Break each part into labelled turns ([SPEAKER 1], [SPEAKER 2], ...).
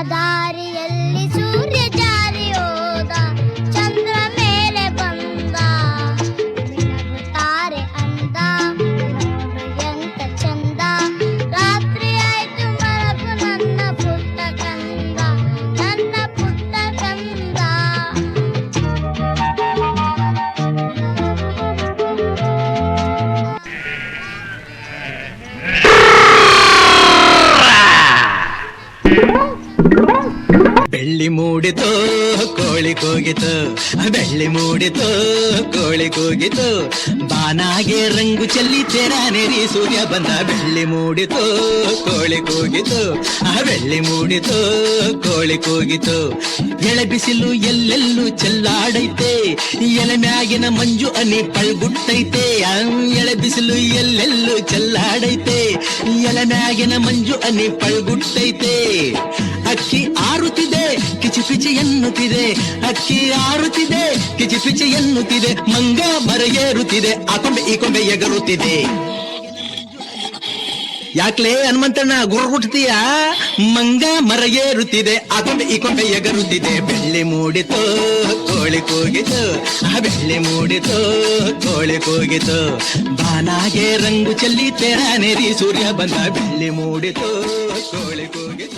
[SPEAKER 1] দাদা ಬೆಳ್ಳಿ ಮೂಡಿತು, ಕೋಳಿ ಕೂಗಿತು, ಬೆಳ್ಳಿ ಮೂಡಿತು, ಕೋಳಿ ಕೂಗಿತು. ಬಾನಾಗೆ ರಂಗು ಚೆಲ್ಲಿ ತೆರಾನೆರಿ ಸೂರ್ಯ ಬಂದ, ಬೆಳ್ಳಿ ಮೂಡಿತು, ಕೋಳಿ ಕೂಗಿತು. ಆ ಬೆಳ್ಳಿ ಮೂಡಿತು, ಕೋಳಿ ಕೂಗಿತು. ಎಳೆ ಬಿಸಿಲು ಎಲ್ಲೆಲ್ಲೂ ಚೆಲ್ಲಾಡೈತೆ, ಎಲೆ ಮ್ಯಾಗಿನ ಮಂಜು ಅನಿ ಪಳ್ಗುಟ್ಟೈತೆ. ಆ ಎಳೆ ಬಿಸಿಲು ಎಲ್ಲೆಲ್ಲೂ ಚೆಲ್ಲಾಡೈತೆ, ಎಲೆ ಮ್ಯಾಗಿನ ಮಂಜು ಅನಿ ಪಳ್ಗುಟ್ಟೈತೆ. ಅಕ್ಕಿ ಆರುತ್ತಿದೆ ಪಿಚಿ ಎನ್ನುತ್ತಿದೆ ಅಕ್ಕಿ ಆರುತ್ತಿದೆ, ಕಿಚಿ ಪಿಚಿ ಎನ್ನುತ್ತಿದೆ ಮಂಗ ಮರ ಏರುತ್ತಿದೆ, ಆ ಕೊಂಬೆ ಈ ಕೊಂಬೆ ಎಗರುತ್ತಿದೆ. ಯಾಕ್ಲೇ ಹನುಮಂತಣ್ಣ ಗುರುಗುಟ್ತೀಯ ಮಂಗ ಮರ ಏರುತ್ತಿದೆ, ಆ ಕೊಂಬೆ ಈ ಕೊಂಬೆ ಎಗರುತ್ತಿದೆ. ಬೆಳ್ಳಿ ಮೂಡಿತು, ಕೋಳಿ ಕೂಗಿತು, ಆ ಬೆಳ್ಳಿ ಮೂಡಿತು, ಕೋಳಿ ಕೂಗಿತು. ಬಾನಾಗೆ ರಂಗು ಚೆಲ್ಲಿ ತೆರಾನೆರಿ ಸೂರ್ಯ ಬಂದ, ಬೆಳ್ಳಿ ಮೂಡಿತು, ಕೋಳಿ ಕೂಗಿತು.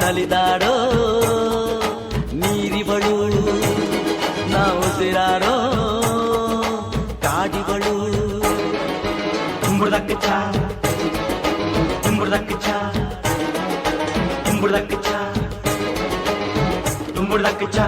[SPEAKER 2] ನಲಿದಾಡೋ ನೀರಿವಳು ನಾವು ಸಿರಾಡೋ ಕಾಡಿವಳು
[SPEAKER 3] ತುಂಬುದಕ್ಕೆ ಚಾ ತುಂಬುದಕ್ಕೆ ಚಾ ತುಂಬುದಕ್ಕೆ ಚಾ ತುಂಬುದಕ್ಕೆ ಚಾ